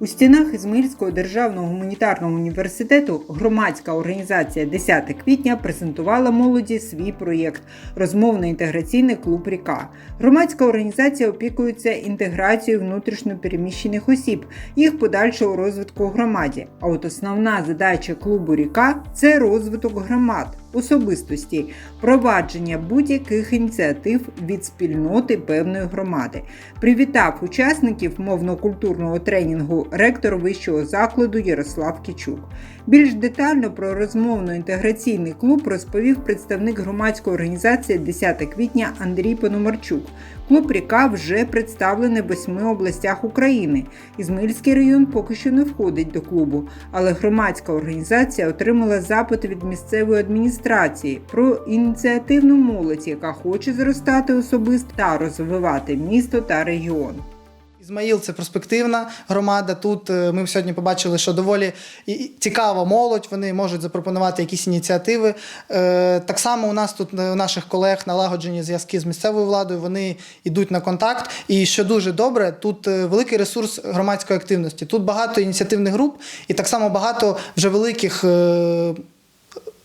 У стінах Ізмаїльського державного гуманітарного університету громадська організація 10 квітня презентувала молоді свій проєкт Розмовно-інтеграційний клуб Ріка. Громадська організація опікується інтеграцією внутрішньопереміщених осіб, їх подальшого розвитку у громаді. А от основна задача клубу Ріка це розвиток громад. Особистості, провадження будь-яких ініціатив від спільноти певної громади. Привітав учасників мовно-культурного тренінгу ректор вищого закладу Ярослав Кічук. Більш детально про розмовно-інтеграційний клуб розповів представник громадської організації 10 квітня Андрій Пономарчук. Клуб Ріка вже представлений в восьми областях України. Ізмаїльський район поки що не входить до клубу, але громадська організація отримала запит від місцевої адміністрації про ініціативну молодь, яка хоче зростати особисто та розвивати місто та регіон. Ізмаїл це перспективна громада. Тут е, ми сьогодні побачили, що доволі цікава молодь. Вони можуть запропонувати якісь ініціативи. Е, Так само у нас тут е, у наших колег налагоджені зв'язки з місцевою владою. Вони йдуть на контакт. І що дуже добре, тут великий ресурс громадської активності. Тут багато ініціативних груп, і так само багато вже великих.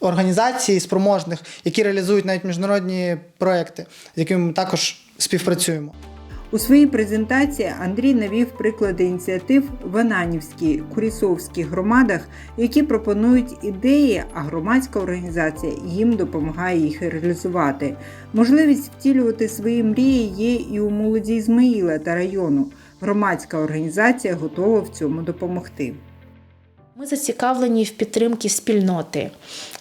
Організацій спроможних, які реалізують навіть міжнародні проекти, з якими ми також співпрацюємо. У своїй презентації Андрій навів приклади ініціатив в Ананівській, Курісовській громадах, які пропонують ідеї, а громадська організація їм допомагає їх реалізувати. Можливість втілювати свої мрії є і у молоді Ізмаїла та району. Громадська організація готова в цьому допомогти. Ми зацікавлені в підтримці спільноти.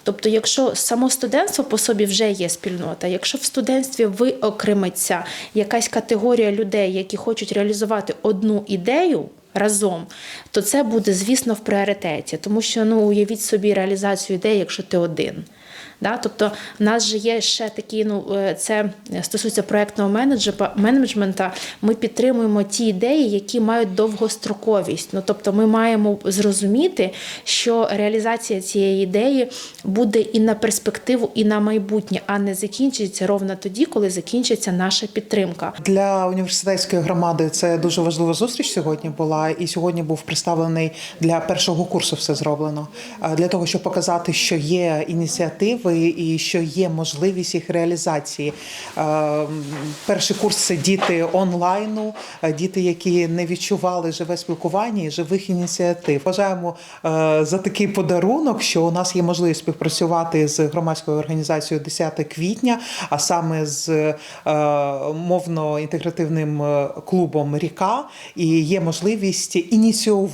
Тобто, якщо само студентство по собі вже є спільнота, якщо в студентстві виокремиться якась категорія людей, які хочуть реалізувати одну ідею разом, то це буде, звісно, в пріоритеті, тому що ну уявіть собі реалізацію ідеї, якщо ти один. Да? Тобто, в нас же є ще такі, ну е, це стосується проектного менеджмента. Ми підтримуємо ті ідеї, які мають довгостроковість. Ну тобто, ми маємо зрозуміти, що реалізація цієї ідеї буде і на перспективу, і на майбутнє, а не закінчиться ровно тоді, коли закінчиться наша підтримка. Для університетської громади це дуже важлива зустріч сьогодні була, і сьогодні був представлений для першого курсу все зроблено. Для того, щоб показати, що є ініціативи і що є можливість їх реалізації. Перший курс це діти онлайну, діти, які не відчували живе спілкування і живих ініціатив. Вважаємо е, за такий подарунок, що у нас є можливість співпрацювати з громадською організацією 10 квітня, а саме з мовно-інтегративним е, клубом Ріка, і є можливість ініціювати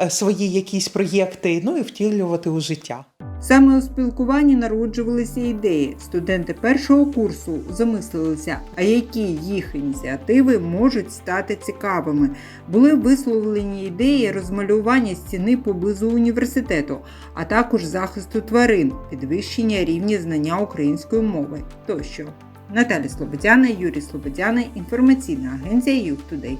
е, свої якісь проєкти, ну і втілювати у життя. Саме у спілкуванні народжувалися ідеї. Студенти першого курсу замислилися, а які їх ініціативи можуть стати цікавими. Були висловлені ідеї розмалювання стіни поблизу університету, а також захисту тварин, підвищення рівня знання української мови тощо. Наталя Слободяна, Юрій Слободяна, інформаційна агенція Youth Today.